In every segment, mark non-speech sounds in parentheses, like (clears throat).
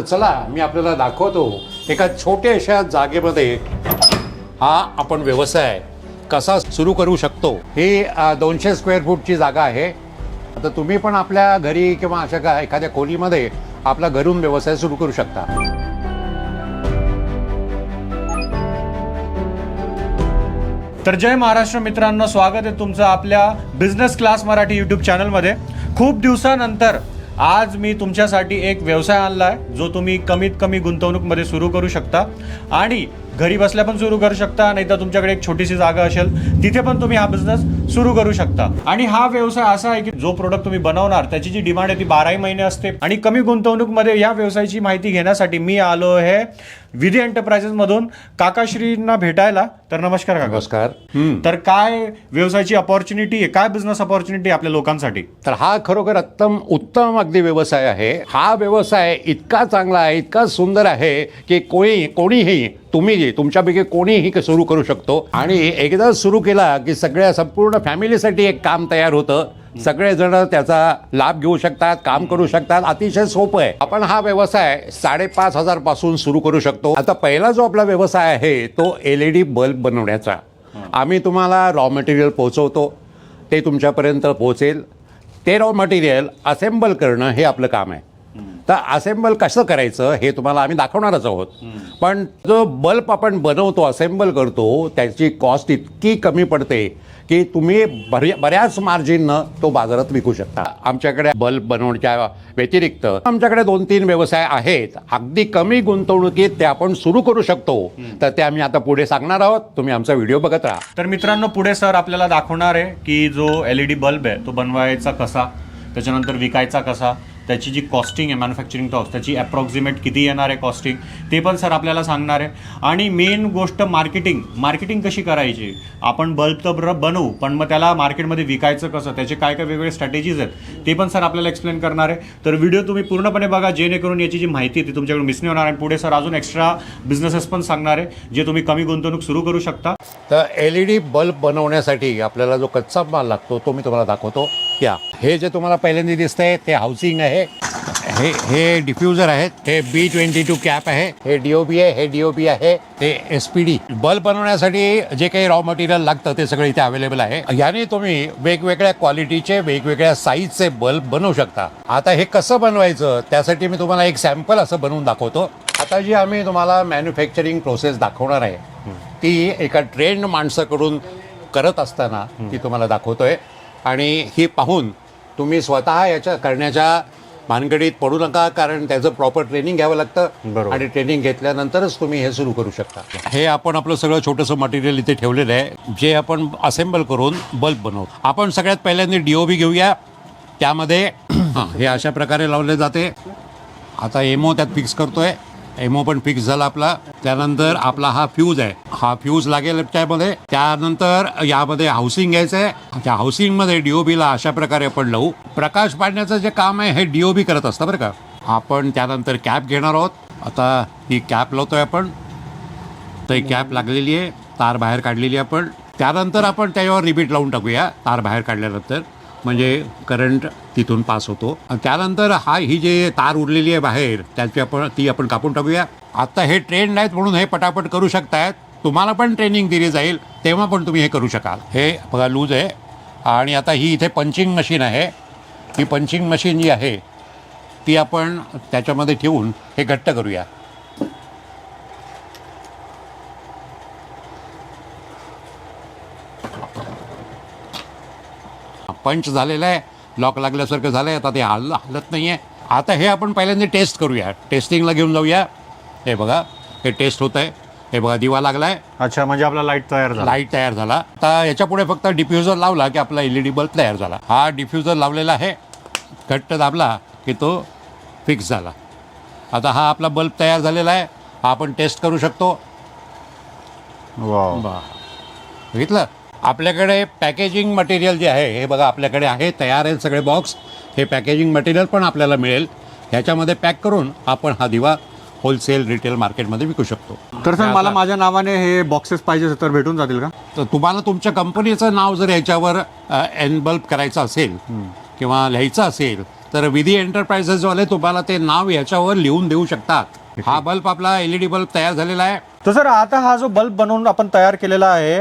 चला मी आपल्याला दाखवतो. एका छोट्याशा जागेमध्ये हा आपण व्यवसाय कसा सुरू करू शकतो. ही दोनशे स्क्वेअर फूटची जागा आहे. तर तुम्ही पण आपल्या घरी किंवा अशा का एखाद्या खोलीमध्ये आपला घरून व्यवसाय सुरू करू शकता. तर जय महाराष्ट्र मित्रांनो स्वागत आहे तुमचं आपल्या बिझनेस क्लास मराठी यूट्यूब चॅनलमध्ये खूप दिवसानंतर आज मी तुमच्यासाठी एक व्यवसाय आणला आहे जो तुम्ही कमीत कमी गुंतवणूकमध्ये सुरू करू शकता. आणि घरी बसल्या पण सुरू करू शकता नाही तर तुमच्याकडे एक छोटीशी जागा असेल तिथे पण तुम्ही हा बिझनेस सुरू करू शकता. आणि हा व्यवसाय असा आहे की जो प्रोडक्ट तुम्ही बनवणार त्याची जी डिमांड आहे ती बाराही महिने असते. आणि कमी गुंतवणूकमध्ये या व्यवसायाची माहिती घेण्यासाठी मी आलो आहे विधी एंटरप्राइजेस मधून काकाश्रींना भेटायला. तर नमस्कार काका. नमस्कार. तर काय व्यवसायाची अपॉर्च्युनिटी आहे? काय बिझनेस अपॉर्च्युनिटी आपल्या लोकांसाठी? तर हा खरोखर उत्तम उत्तम अगदी व्यवसाय आहे. हा व्यवसाय इतका चांगला आहे इतका सुंदर आहे की कोणी कोणीही तुम्ही तुमच्यापैकी कोणीही सुरू करू शकतो. आणि एकदा सुरू केला की सगळ्या संपूर्ण फॅमिलीसाठी एक काम तयार होतं. सगळेजण त्याचा लाभ घेऊ शकतात काम करू शकतात. अतिशय सोपं आहे. आपण हा व्यवसाय साडेपाच हजारपासून सुरू करू शकतो. आता पहिला जो आपला व्यवसाय आहे तो एल ई डी बल्ब बनवण्याचा. आम्ही तुम्हाला रॉ मटेरियल पोहोचवतो. ते तुमच्यापर्यंत पोहोचेल. ते रॉ मटेरियल असेंबल करणं हे आपलं काम आहे. तर असेंबल कसं करायचं हे तुम्हाला आम्ही दाखवणारच आहोत. पण जो बल्ब आपण बनवतो असेंबल करतो त्याची कॉस्ट इतकी कमी पडते की तुम्ही बऱ्या बऱ्याच मार्जिननं तो बाजारात विकू शकता. आमच्याकडे बल्ब बनवण्याच्या व्यतिरिक्त आमच्याकडे दोन तीन व्यवसाय आहेत. अगदी कमी गुंतवणुकीत ते आपण सुरू करू शकतो. तर ते आम्ही आता पुढे सांगणार आहोत. तुम्ही आमचा व्हिडिओ बघत राहा. तर मित्रांनो पुढे सर आपल्याला दाखवणार आहे की जो एल ई डी बल्ब आहे तो बनवायचा कसा त्याच्यानंतर विकायचा कसा त्याची जी कॉस्टिंग आहे मॅन्युफॅक्चरिंग टॉप्स त्याची अप्रॉक्सिमेट किती येणार आहे कॉस्टिंग ते पण सर आपल्याला सांगणार आहे. आणि मेन गोष्ट मार्केटिंग मार्केटिंग कशी करायची? आपण बल्ब तर बरं बनवू पण मग त्याला मार्केटमध्ये विकायचं कसं? त्याचे काय काय वेगवेगळे स्ट्रॅटेजीज आहेत ते पण सर आपल्याला एक्सप्लेन करणार आहे. तर व्हिडिओ तुम्ही पूर्णपणे बघा जेणेकरून याची जी माहिती आहे ती तुमच्याकडून मिस नाही होणार. आणि पुढे सर अजून एक्स्ट्रा बिझनेसेस पण सांगणार आहे जे तुम्ही कमी गुंतवणूक सुरू करू शकता. तर एल ई डी बल्ब बनवण्यासाठी आपल्याला जो कच्चा माल लागतो तो मी तुम्हाला दाखवतो. या. हे जे तुम्हाला पहिल्यांदा दिसतंय ते हाऊसिंग आहे. हे हे डिफ्युजर आहेत. हे बी ट्वेंटी टू कॅप आहे. हे डीओबी आहे हे डीओबी आहे ते एस पी डी बल्ब बनवण्यासाठी जे काही रॉ मटेरियल लागतं ते सगळं इथे अवेलेबल आहे. याने तुम्ही वेगवेगळ्या क्वालिटीचे वेगवेगळ्या साईजचे बल्ब बनवू शकता. आता हे कसं बनवायचं त्यासाठी मी तुम्हाला एक सॅम्पल असं बनवून दाखवतो. आता जी आम्ही तुम्हाला मॅन्युफॅक्चरिंग प्रोसेस दाखवणार आहे ती एका ट्रेंड माणसाकडून करत असताना ती तुम्हाला दाखवतोय. आणि ही पाहून तुम्ही स्वतः याच्या करण्याच्या भानगडीत पडू नका कारण त्याचं प्रॉपर ट्रेनिंग घ्यावं लागतं. बरोबर. आणि ट्रेनिंग घेतल्यानंतरच तुम्ही हे सुरू करू शकता. हे आपण आपलं सगळं छोटंसं मटेरियल इथे ठेवलेलं आहे जे आपण असेंबल करून बल्ब बनवतो. आपण सगळ्यात पहिल्यांदा डीओबी घेऊया. त्यामध्ये (clears throat) हां हे अशा प्रकारे लावले जाते. आता एमओ त्यात फिक्स करतोय. एमओ पण फिक्स झाला आपला. त्यानंतर आपला हा फ्यूज आहे. हा फ्यूज लागेल त्यामध्ये. त्यानंतर यामध्ये हाऊसिंग घ्यायचं आहे त्या हाऊसिंगमध्ये डीओबीला अशा प्रकारे आपण लावू. प्रकाश पाडण्याचं जे काम आहे हे डीओबी करत असतं बरं का. आपण त्यानंतर कॅप घेणार आहोत. आता ही कॅप लावतोय आपण. तर ही कॅप लागलेली आहे. तार बाहेर काढलेली आहे आपण. त्यानंतर आपण त्याच्यावर रिपीट लावून टाकूया. तार बाहेर काढल्यानंतर. म्हणजे करंट तिथून पास होतो. आणि त्यानंतर हा ही जे तार उरलेली आहे बाहेर त्याची आपण ती आपण कापून टाकूया. आता हे ट्रेंड आहेत म्हणून हे पटापट करू शकतायत. तुम्हाला पण ट्रेनिंग दिली जाईल तेव्हा पण तुम्ही हे करू शकाल. हे बघा लूज आहे. आणि आता ही इथे पंचिंग मशीन आहे. ही पंचिंग मशीन जी आहे ती आपण त्याच्यामध्ये ठेवून हे घट्ट करूया. पंच झालेला आहे. लॉक लागल्यासारखं झालं आहे आता ते हल हलत नाही आहे आता हे आपण पहिल्यांदा टेस्ट करूया. टेस्टिंगला घेऊन जाऊया. हे बघा हे टेस्ट होत आहे हे बघा दिवा लागला आहे अच्छा म्हणजे आपला लाइट तयार झाला. लाइट तयार झाला. आता याच्यापुढे फक्त डिफ्युजर लावला की आपला एल ई डी बल्ब तयार झाला. हा डिफ्युजर लावलेला आहे. घट्ट दाबला की तो फिक्स झाला. आता हा आपला बल्ब तयार झालेला आहे. हा आपण टेस्ट करू शकतो. बघितलं? आपल्याकडे पॅकेजिंग मटेरियल जे आहे हे बघा आपल्याकडे आहे तयार आहेत सगळे बॉक्स हे पॅकेजिंग मटेरियल पण आपल्याला मिळेल. ह्याच्यामध्ये पॅक करून आपण हा दिवा होलसेल रिटेल मार्केटमध्ये विकू शकतो. तर सर मला माझ्या नावाने हे बॉक्सेस पाहिजे तर भेटून जातील का? तर तुम्हाला तुमच्या कंपनीचं नाव जर याच्यावर एन बल्ब करायचं असेल किंवा लिहायचं असेल तर विधी एंटरप्राइजेसवाले तुम्हाला ते नाव याच्यावर लिहून देऊ शकतात. हा बल्ब आपला एलईडी बल्ब तयार झालेला आहे. तर सर आता हा जो बल्ब बनवून आपण तयार केलेला आहे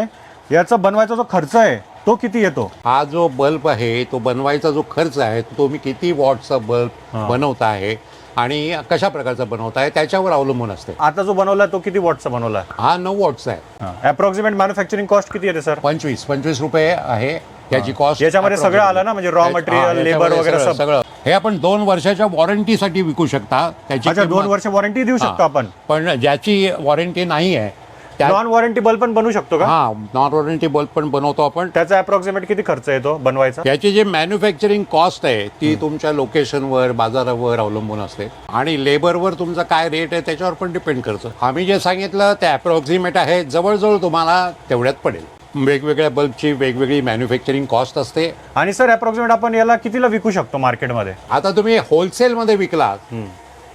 याचा बनवायचा जो खर्च आहे तो किती येतो? हा जो बल्ब आहे तो बनवायचा जो खर्च आहे तो तुम्ही किती वॉटचा बल्ब बनवता आहे आणि कशा प्रकारचा बनवता आहे त्याच्यावर अवलंबून असते. आता जो बनवला तो किती वॉटचा बनवला? हा नऊ वॉटचा आहे. अप्रॉक्सिमेट मॅन्युफॅक्चरिंग कॉस्ट किती येते सर पंचवीस. पंचवीस रुपये आहे याची कॉस्ट याच्यामध्ये सगळं आलं ना, म्हणजे raw material, labor वगैरे? सगळं हे आपण दोन वर्षाच्या वॉरंटीसाठी विकू शकता. त्याची अच्छा दोन किंमत- वर्ष वॉरंटी देऊ शकतो हा. आपण. पण ज्याची वॉरंटी नाही आहे नॉन वॉरंटी बल्ब पण बनवू शकतो का? हा नॉन वॉरंटी बल्ब पण बनवतो आपण. त्याचा अप्रॉक्सिमेट किती खर्च येतो बनवायचा? याची जी मॅन्युफॅक्चरिंग कॉस्ट आहे ती तुमच्या लोकेशनवर बाजारावर अवलंबून असते. आणि लेबरवर तुमचा काय रेट आहे त्याच्यावर पण डिपेंड करतं. आम्ही जे सांगितलं ते अप्रॉक्सिमेट आहे. जवळजवळ तुम्हाला तेवढ्यात पडेल. वेगवेगळ्या बल्बची वेगवेगळी मॅन्युफॅक्चरिंग कॉस्ट असते. आणि सर अप्रॉक्सिमेट आपण याला कितीला विकू शकतो मार्केटमध्ये आता तुम्ही होलसेलमध्ये विकलात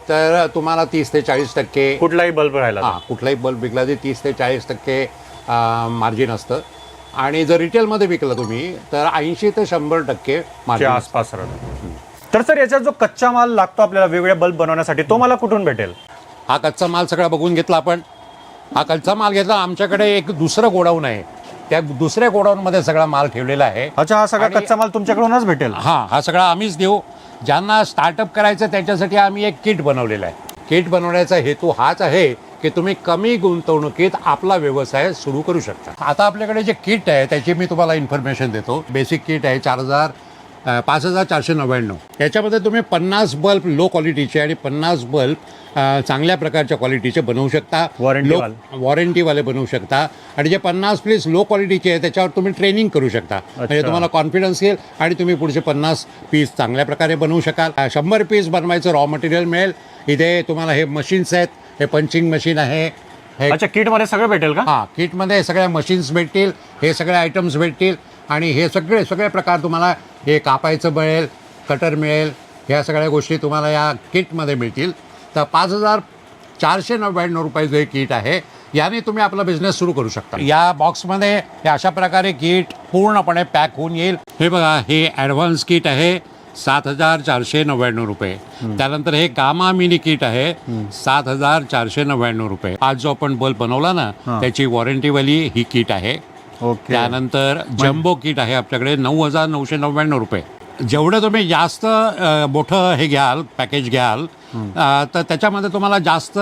तर तुम्हाला तीस ते चाळीस टक्के कुठलाही बल्ब राहिला. हा कुठलाही बल्ब विकला तर तीस ते चाळीस टक्के मार्जिन असतं. आणि जर रिटेलमध्ये विकला तुम्ही तर ऐंशी ते शंभर टक्के च्या मार्जिन आसपास राहतो. तर सर याच्यात जो कच्चा माल लागतो आपल्याला वेगवेगळे बल्ब बनवण्यासाठी तो मला कुठून भेटेल? हा कच्चा माल सगळा बघून घेतला आपण. हा कच्चा माल घेतला आमच्याकडे एक दुसरं गोडाऊन आहे. त्या दुसऱ्या गोडाऊनमध्ये सगळा माल ठेवलेला आहे. अच्छा हा सगळा आणि- कच्चा माल तुमच्याकडूनच भेटेल. हा हा सगळा आम्हीच देऊ. ज्यांना स्टार्टअप करायचं त्याच्यासाठी आम्ही एक किट बनवलेला आहे. किट बनवण्याचा हेतू हाच आहे की तुम्ही कमी गुंतवणुकीत आपला व्यवसाय सुरू करू शकता. आता आपल्याकडे जे किट आहे त्याची मी तुम्हाला इन्फॉर्मेशन देतो. बेसिक किट आहे चार हजार पाच हजार चारशे नव्याण्णव. याच्यामध्ये तुम्ही पन्नास बल्ब लो क्वालिटीचे आणि पन्नास बल्ब चांगल्या प्रकारच्या क्वालिटीचे बनवू शकता. लो- वाले. वॉरंटीवाले बनवू शकता. आणि जे पन्नास पीस लो क्वालिटीचे आहे त्याच्यावर तुम्ही ट्रेनिंग करू शकता. म्हणजे. तुम्हाला कॉन्फिडन्स येईल आणि तुम्ही पुढचे पन्नास पीस चांगल्या प्रकारे बनवू शकाल. शंभर पीस बनवायचं रॉ मटेरियल मिळेल. इथे तुम्हाला हे मशीन्स आहेत. हे पंचिंग मशीन आहे. हे अच्छा किटमध्ये सगळं भेटेल का? हा किटमध्ये सगळ्या मशीन्स भेटतील. हे सगळे आयटम्स भेटतील. आणि हे सगळे सगळे प्रकार तुम्हाला हे कापायचं मिळेल कटर मिळेल ह्या सगळ्या गोष्टी तुम्हाला या किटमध्ये मिळतील. तर पाच हजार चारशे नव्याण्णव रुपयाचं हे किट आहे याने तुम्ही आपला बिझनेस सुरू करू शकता. या बॉक्समध्ये हे अशा प्रकारे किट पूर्णपणे पॅक होऊन येईल. हे बघा हे ॲडव्हान्स किट आहे सात हजार चारशे नव्याण्णव रुपये. त्यानंतर हे गामा मिनी किट आहे सात हजार चारशे नव्याण्णव रुपये. आज जो आपण बल्ब बनवला ना त्याची वॉरंटीवाली ही किट आहे. ओके. त्यानंतर जम्बो किट आहे आपल्याकडे नऊ हजार नऊशे नव्याण्णव रुपये. जेवढं तुम्ही जास्त अ, मोठं हे घ्याल पॅकेज घ्याल अ, तर त्याच्यामध्ये तुम्हाला जास्त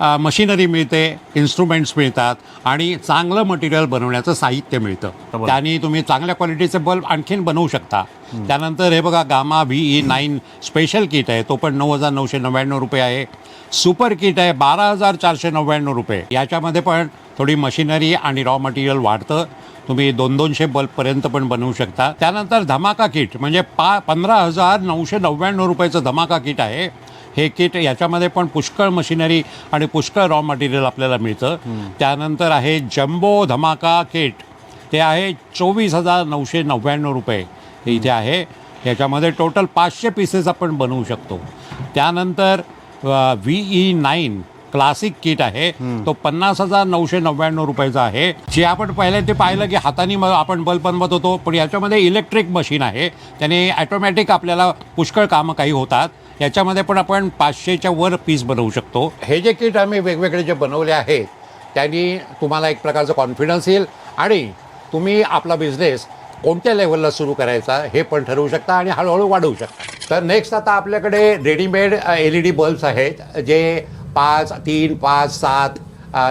मशिनरी मिळते इन्स्ट्रुमेंट्स मिळतात आणि चांगलं मटेरियल बनवण्याचं साहित्य मिळतं. त्याने तुम्ही चांगल्या क्वालिटीचे बल्ब आणखीन बनवू शकता. त्यानंतर हे बघा gamma V E nine special kit आहे. तो पण नऊ हजार नऊशे नव्याण्णव रुपये आहे. सुपर किट आहे बारा हजार चारशे नव्याण्णव रुपये. याच्यामध्ये पण थोडी मशिनरी आणि रॉ मटेरियल वाढतं. तुम्ही दोन दोनशे बल्बपर्यंत पण बनवू शकता. त्यानंतर धमाका किट म्हणजे पा पंधरा हजार नऊशे नव्याण्णव रुपयाचं धमाका किट आहे. हे किट याच्यामध्ये पण पुष्कळ मशिनरी आणि पुष्कळ रॉ मटेरियल आपल्याला मिळतं. त्यानंतर आहे जम्बो धमाका किट. ते आहे चोवीस हजार नऊशे नव्याण्णव रुपये हे इथे आहे. याच्यामध्ये टोटल पाचशे पीसेस आपण बनवू शकतो. त्यानंतर V E nine classic kit आहे. तो पन्नास हजार नऊशे नव्याण्णव रुपयाचा आहे. जे आपण पहिले ते पाहिलं की हाताने आपण बल्ब बनवत होतो पण याच्यामध्ये इलेक्ट्रिक मशीन आहे. त्याने ॲटोमॅटिक आपल्याला पुष्कळ कामं काही होतात. याच्यामध्ये पण आपण पाचशेच्या वर पीस बनवू शकतो. हे जे किट आम्ही वेगवेगळे जे बनवले आहेत त्यांनी तुम्हाला एक प्रकारचं कॉन्फिडन्स येईल आणि तुम्ही आपला बिझनेस कोणत्या लेवलला सुरू करायचा हे पण ठरवू शकता आणि हळूहळू वाढवू शकता. तर नेक्स्ट आता आपल्याकडे readymade L E D bulbs आहेत जे पाच तीन पाच सात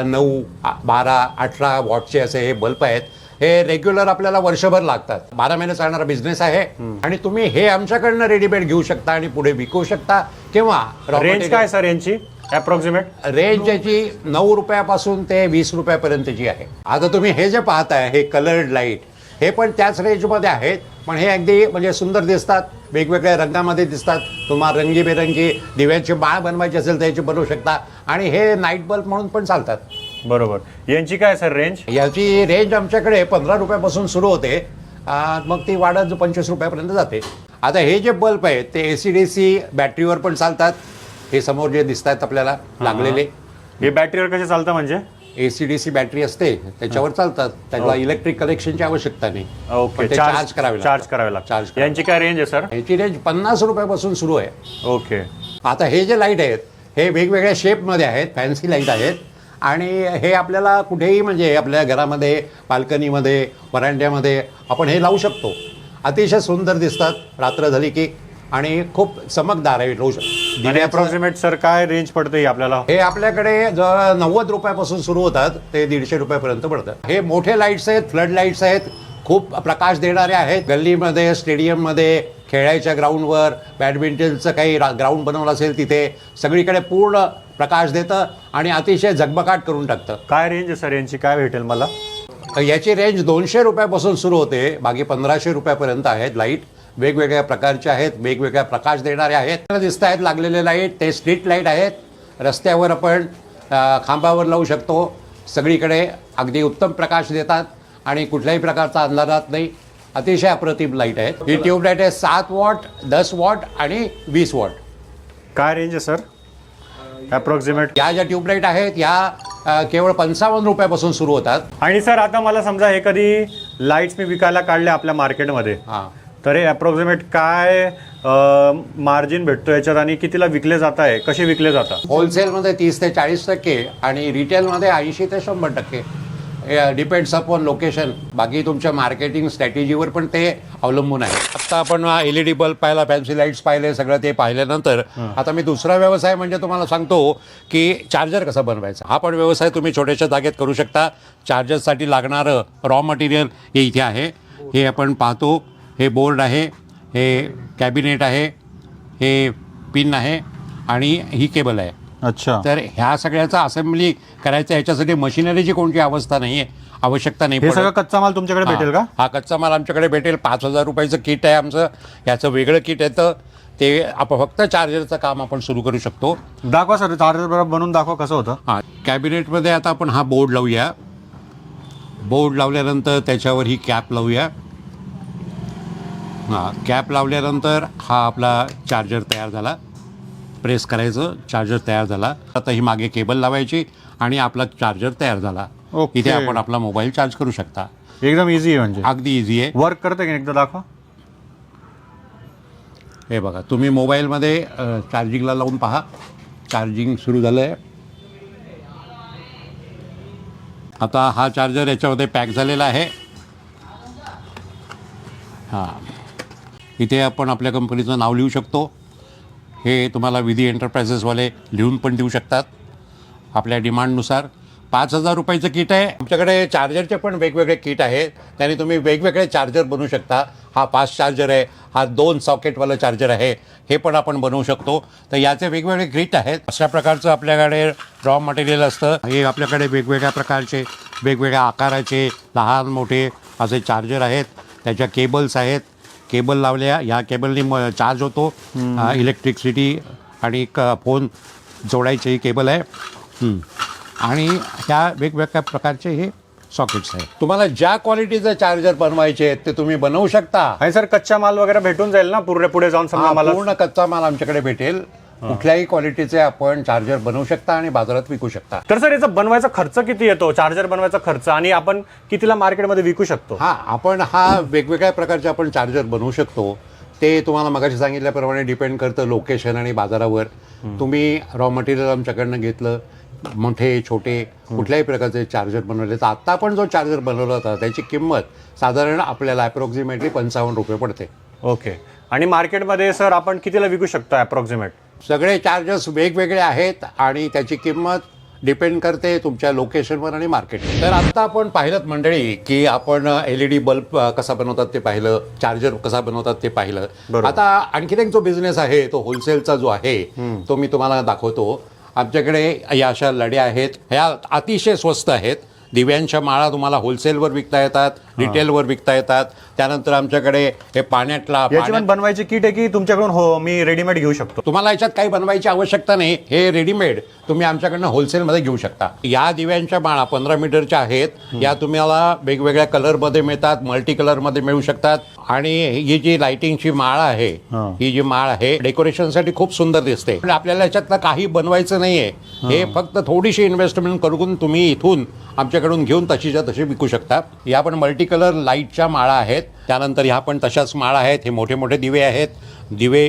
नऊ बारा अठरा वॉटचे असे हे बल्ब आहेत. हे रेग्युलर आपल्याला वर्षभर लागतात. बारा महिने चालणारा बिझनेस आहे आणि तुम्ही हे आमच्याकडनं रेडीमेड घेऊ शकता आणि पुढे विकू शकता किंवा रेंज काय सर यांची? अप्रॉक्सिमेट रेंज याची नऊ रुपयापासून ते वीस रुपयापर्यंतची आहे. आता तुम्ही हे जे पाहताय हे कलर्ड लाइट हे पण त्याच रेंजमध्ये आहेत. पण हे अगदी म्हणजे सुंदर दिसतात वेगवेगळ्या रंगामध्ये दिसतात. तुम्हाला रंगीबेरंगी दिव्यांची माळ बनवायची असेल तर याची बनवू शकता. आणि हे नाईट बल्ब म्हणून पण चालतात. बरोबर. यांची काय सर रेंज याची रेंज आमच्याकडे पंधरा रुपयापासून सुरू होते. आ, मग ती वाढत पंचवीस रुपयापर्यंत जाते. आता हे जे बल्ब आहेत ते ए सी डी सी बॅटरीवर पण चालतात. हे समोर जे दिसत आहेत आपल्याला लागलेले. हे बॅटरीवर कसे चालतं म्हणजे? A C D C battery असते त्याच्यावर चालतात. त्याला इलेक्ट्रिक कनेक्शनची आवश्यकता नाही. ओके. ते चार्ज करावे चार्ज लागतात. करावे चार्ज लागतात करावे यांची काय रेंज आहे सर ह्याची रेंज पन्नास रुपयापासून सुरू आहे. ओके. आता हे जे लाइट आहेत हे वेगवेगळ्या शेपमध्ये आहेत फॅन्सी लाइट आहेत. आणि हे आपल्याला कुठेही म्हणजे आपल्या घरामध्ये बाल्कनीमध्ये वरांड्यामध्ये आपण हे लावू शकतो. अतिशय सुंदर दिसतात रात्र झाली की आणि खूप चमकदार आहे लावू शकतो. आणि अप्रॉक्सिमेट सर काय रेंज पडते ही आपल्याला? हे आपल्याकडे जवळ नव्वद रुपयापासून सुरू होतात ते दीडशे रुपयापर्यंत पडतात हे मोठे लाईट्स आहेत फ्लड लाईट्स आहेत खूप प्रकाश देणारे आहेत. गल्लीमध्ये स्टेडियममध्ये खेळायच्या ग्राउंडवर बॅडमिंटनचं काही ग्राउंड बनवलं असेल तिथे सगळीकडे पूर्ण प्रकाश देतं आणि अतिशय झगमगाट करून टाकतं. काय रेंज आहे सर यांची? काय भेटेल मला? याची रेंज दोनशे रुपयापासून सुरू होते. बाकी पंधराशे रुपयापर्यंत आहेत लाइट वेगवेगळ्या प्रकारचे आहेत वेगवेगळ्या प्रकाश देणारे आहेत. दिसत आहेत लागलेले लाइट ते स्ट्रीट लाइट आहेत. रस्त्यावर आपण अ, खांबावर लावू शकतो. सगळीकडे अगदी उत्तम प्रकाश देतात आणि कुठल्याही प्रकारचा अंधारात नाही. अतिशय अप्रतिम लाइट आहेत. ही ट्यूबलाईट आहे सात वॉट दस वॉट आणि वीस वॉट काय रेंज आहे सर अप्रॉक्सिमेट या ज्या ट्यूबलाईट आहेत या केवळ पंचावन्न रुपयापासून सुरू होतात. आणि सर आता मला समजा हे कधी लाईट्स मी विकायला काढले आपल्या मार्केटमध्ये हां. तर हे अप्रॉक्सिमेट काय मार्जिन भेटतो याच्यात आणि कितीला विकले जात आहे कसे विकले जातात? होलसेलमध्ये तीस ते चाळीस टक्के आणि रिटेलमध्ये ऐंशी ते शंभर टक्के. डिपेंड्स अपॉन लोकेशन बाकी तुमच्या मार्केटिंग स्ट्रॅटेजीवर पण ते अवलंबून आहे. आता आपण एल ई डी बल्ब पाहिला फॅन्सी लाईट्स पाहिले सगळं ते पाहिल्यानंतर आता मी दुसरा व्यवसाय म्हणजे तुम्हाला सांगतो की चार्जर कसा बनवायचा. हा पण व्यवसाय तुम्ही छोट्याशा जागेत करू शकता. चार्जरसाठी लागणारं रॉ मटेरियल हे इथे आहे. हे आपण पाहतो. हे बोर्ड आहे. हे कॅबिनेट आहे. हे पिन आहे. आणि ही केबल आहे. अच्छा. तर ह्या सगळ्याचा असेंब्ली करायचं ह्याच्यासाठी मशिनरीची कोणती अवस्था नाही आहे आवश्यकता नाही हे पडत. सगळं कच्चा माल तुमच्याकडे भेटेल का? हा हा कच्चा माल आमच्याकडे भेटेल. पाच हजार रुपयाचं किट आहे आमचं. याचं वेगळं किट येतं ते आपण फक्त चार्जरचं काम आपण सुरू करू शकतो. दाखवा सर चार्जर बरोबर बनवून दाखवा कसं होतं. हां कॅबिनेटमध्ये आता आपण हा बोर्ड लावूया. बोर्ड लावल्यानंतर त्याच्यावर ही कॅप लावूया. हां कॅप लावल्यानंतर हा आपला चार्जर तयार झाला. प्रेस करायचं चार्जर तयार झाला. आता ही मागे केबल लावायची आणि आपला चार्जर तयार झाला. ओके. इथे आपण आपला मोबाईल चार्ज करू शकता. एकदम इझी आहे म्हणजे. अगदी इझी आहे. वर्क करते का एकदा दाखवा. हे बघा तुम्ही मोबाईलमध्ये अ, चार्जिंगला लावून पहा. चार्जिंग सुरू झालं आहे आता हा चार्जर याच्यामध्ये पॅक झालेला आहे. हां. इथे आपण आपल्या कंपनीचं नाव लिहू शकतो. हे तुम्हाला विधी एंटरप्राइजेसवाले लिहून पण देऊ शकतात. आपल्या डिमांडनुसार पाच हजार रुपयाचं किट आहे. आमच्याकडे चार्जरचे पण वेगवेगळे किट आहेत. त्याने तुम्ही वेगवेगळे चार्जर बनवू शकता. हा फास्ट चार्जर आहे. हा दोन सॉकेटवालं चार्जर आहे. हे पण आपण बनवू शकतो. तर याचे वेगवेगळे किट आहेत. अशा प्रकारचं आपल्याकडे रॉ मटेरियल असतं. हे आपल्याकडे वेगवेगळ्या प्रकारचे वेगवेगळ्या आकाराचे लहान मोठे असे चार्जर आहेत. त्याच्या केबल्स आहेत. केबल लावल्या. ह्या केबलनी म चार्ज होतो. इलेक्ट्रिसिटी आणि क फोन जोडायची ही केबल आहे. आणि ह्या वेगवेगळ्या प्रकारचे हे सॉकेट्स आहेत. तुम्हाला ज्या क्वालिटीचं चार्जर बनवायचे आहेत ते तुम्ही बनवू शकता. आणि सर कच्चा माल वगैरे भेटून जाईल ना? पुढे पुढे जाऊन समजा मला पूर्ण कच्चा माल आमच्याकडे भेटेल. कुठल्याही क्वालिटीचे आपण चार्जर बनवू शकता आणि बाजारात विकू शकता. तर सर याचा बनवायचा खर्च किती येतो? चार्जर बनवायचा खर्च आणि आपण कितीला मार्केटमध्ये विकू शकतो? हा आपण हा वेगवेगळ्या प्रकारचे आपण चार्जर बनवू शकतो. ते तुम्हाला मगाशी सांगितल्याप्रमाणे डिपेंड करतं लोकेशन आणि बाजारावर. तुम्ही रॉ मटेरियल आमच्याकडनं घेतलं मोठे छोटे कुठल्याही प्रकारचे चार्जर बनवले तर आत्ता पण जो चार्जर बनवला होता त्याची किंमत साधारण आपल्याला अप्रॉक्सिमेटली पंचावन्न रुपये पडते. ओके. आणि मार्केटमध्ये सर आपण कितीला विकू शकतो अप्रॉक्सिमेट सगळे चार्जेस वेगवेगळे आहेत आणि त्याची किंमत डिपेंड करते तुमच्या लोकेशनवर आणि मार्केट तर आत्ता आपण पाहिलं मंडळी की आपण एल ई डी बल्ब कसा बनवतात ते पाहिलं चार्जर कसा बनवतात ते पाहिलं. आता आणखीन एक जो बिझनेस आहे तो होलसेलचा जो आहे तो मी तुम्हाला दाखवतो. आमच्याकडे या अशा लढ्या आहेत. ह्या अतिशय स्वस्त आहेत. दिव्यांच्या माळा तुम्हाला होलसेलवर विकता येतात रिटेलवर विकता येतात. त्यानंतर आमच्याकडे हे पाण्यातला याची पाण्यात पण बनवायची किट आहे की तुमच्याकडून हो मी रेडीमेड घेऊ शकतो? तुम्हाला याच्यात काही बनवायची आवश्यकता नाही. हे रेडीमेड तुम्ही आमच्याकडनं होलसेलमध्ये घेऊ शकता. या दिव्यांच्या माळा पंधरा मीटरच्या आहेत. या तुम्हाला वेगवेगळ्या कलरमध्ये मिळतात मल्टी कलरमध्ये मिळू शकतात. आणि ही जी लाइटिंगची माळ आहे हा. जी माळ आहे डेकोरेशनसाठी खूप सुंदर दिसते. पण आपल्याला याच्यातलं काही बनवायचं नाहीये. हे. फक्त थोडीशी इन्व्हेस्टमेंट करून तुम्ही इथून आमच्याकडून घेऊन तशीच्या तशी विकू शकता या पण मल्टी कलर लाईटच्या माळा आहेत. त्यानंतर ह्या पण तशाच माळा आहेत. हे मोठे मोठे दिवे आहेत. दिवे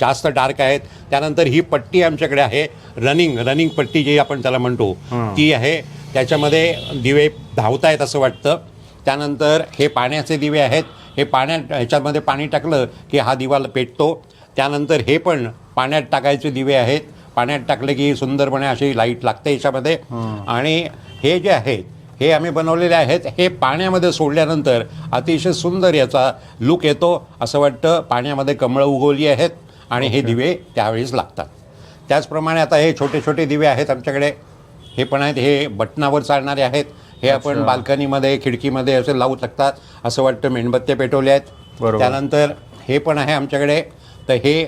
जास्त डार्क आहेत. त्यानंतर ही पट्टी आमच्याकडे आहे. रनिंग रनिंग पट्टी जी आपण त्याला म्हणतो ती आहे. त्याच्यामध्ये दिवे धावतायत असं वाटतं. त्यानंतर हे पाण्याचे दिवे आहेत. हे पाण्यात ह्याच्यामध्ये पाणी टाकलं की हा दिवा पेटतो. त्यानंतर हे पण पाण्यात टाकायचे दिवे आहेत. पाण्यात टाकले की सुंदरपणे अशी लाइट लागते याच्यामध्ये. आणि हे जे आहेत हे आम्ही बनवलेले आहेत हे पाण्यामध्ये सोडल्यानंतर अतिशय सुंदर याचा लुक येतो. असं वाटतं पाण्यामध्ये कमळं उगवली आहेत आणि हे दिवे त्यावेळेस लागतात. त्याचप्रमाणे आता हे छोटे छोटे दिवे आहेत आमच्याकडे. हे पण आहेत हे बटनावर चालणारे आहेत. हे आपण बाल्कनीमध्ये खिडकीमध्ये असे लावू शकतात. असं वाटतं मेणबत्त्या पेटवल्या आहेत. त्यानंतर हे पण आहे आमच्याकडे. तर हे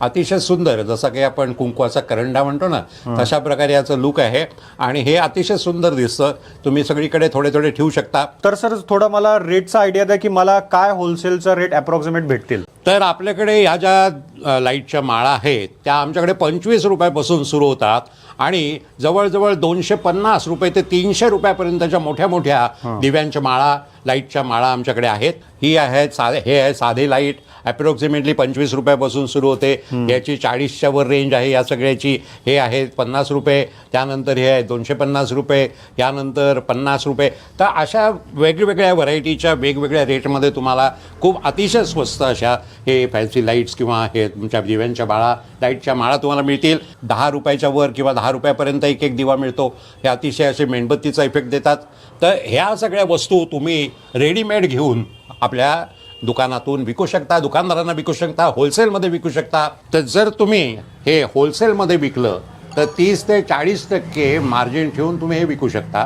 अतिशय सुंदर जसं काही आपण कुंकवाचा करंडा म्हणतो ना तशा प्रकारे याचं लुक आहे. आणि हे अतिशय सुंदर दिसतं. तुम्ही सगळीकडे थोडे थोडे ठेवू शकता. तर सर थोडा मला रेटचा आयडिया द्या की मला काय होलसेलचा रेट अप्रॉक्सिमेट भेटतील. तर आपल्याकडे ह्या ज्या लाईटच्या माळा आहेत त्या आमच्याकडे पंचवीस रुपयापासून सुरू होतात आणि जवळजवळ दोनशे पन्नास रुपये ते तीनशे रुपयापर्यंतच्या मोठ्या मोठ्या दिव्यांच्या माळा लाईटच्या माळा आमच्याकडे आहेत. ही आहे साधे हे आहे साधे लाइट. अप्रॉक्सिमेटली पंचवीस रुपयापासून सुरू होते. याची चाळीसच्या वर रेंज आहे या सगळ्याची. हे आहे पन्नास रुपये. त्यानंतर हे आहे दोनशे पन्नास रुपये. यानंतर पन्नास रुपये. तर अशा वेगवेगळ्या व्हरायटीच्या वेगवेगळ्या रेटमध्ये तुम्हाला खूप अतिशय स्वस्त अशा हे फॅन्सी लाईट्स किंवा हे तुमच्या दिव्यांच्या माळा लाईटच्या माळा तुम्हाला मिळतील. दहा रुपयाच्या वर किंवा दहा रुपयापर्यंत एक एक दिवा मिळतो. हे अतिशय असे मेणबत्तीचा इफेक्ट देतात. तर ह्या सगळ्या वस्तू तुम्ही रेडीमेड घेऊन आपल्या दुकानातून विकू शकता दुकानदारांना विकू शकता होलसेलमध्ये विकू शकता. तर जर तुम्ही हे होलसेलमध्ये विकलं तर तीस ते चाळीस टक्के मार्जिन ठेवून तुम्ही हे विकू शकता.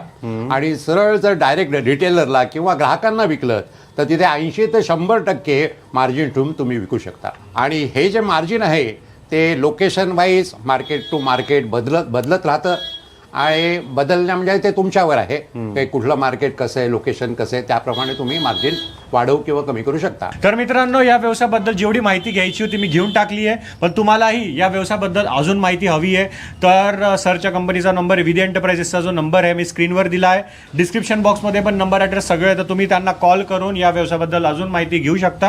आणि सरळ जर डायरेक्ट रिटेलरला किंवा ग्राहकांना विकलं तर तिथे ऐंशी ते शंभर टक्के मार्जिन ठेवून तुम्ही विकू शकता. आणि हे जे मार्जिन आहे ते location wise market to market बदलत बदलत राहतं. आणि बदलण्या म्हणजे ते तुमच्यावर आहे. काही कुठलं मार्केट कसं आहे लोकेशन कसं आहे त्याप्रमाणे तुम्ही मार्जिन वाढवू किंवा कमी करू शकता. तर मित्रांनो या व्यवसायाबद्दल जेवढी माहिती घ्यायची होती मी घेऊन टाकली आहे पण तुम्हालाही या व्यवसायाबद्दल अजून माहिती हवी आहे. तर सरच्या कंपनीचा नंबर आहे विधी एंटरप्राइजेसचा जो नंबर आहे मी स्क्रीनवर दिला आहे. डिस्क्रिप्शन बॉक्समध्ये पण नंबर ॲड्रेस सगळे तर तुम्ही त्यांना कॉल करून या व्यवसायाबद्दल अजून माहिती घेऊ शकता.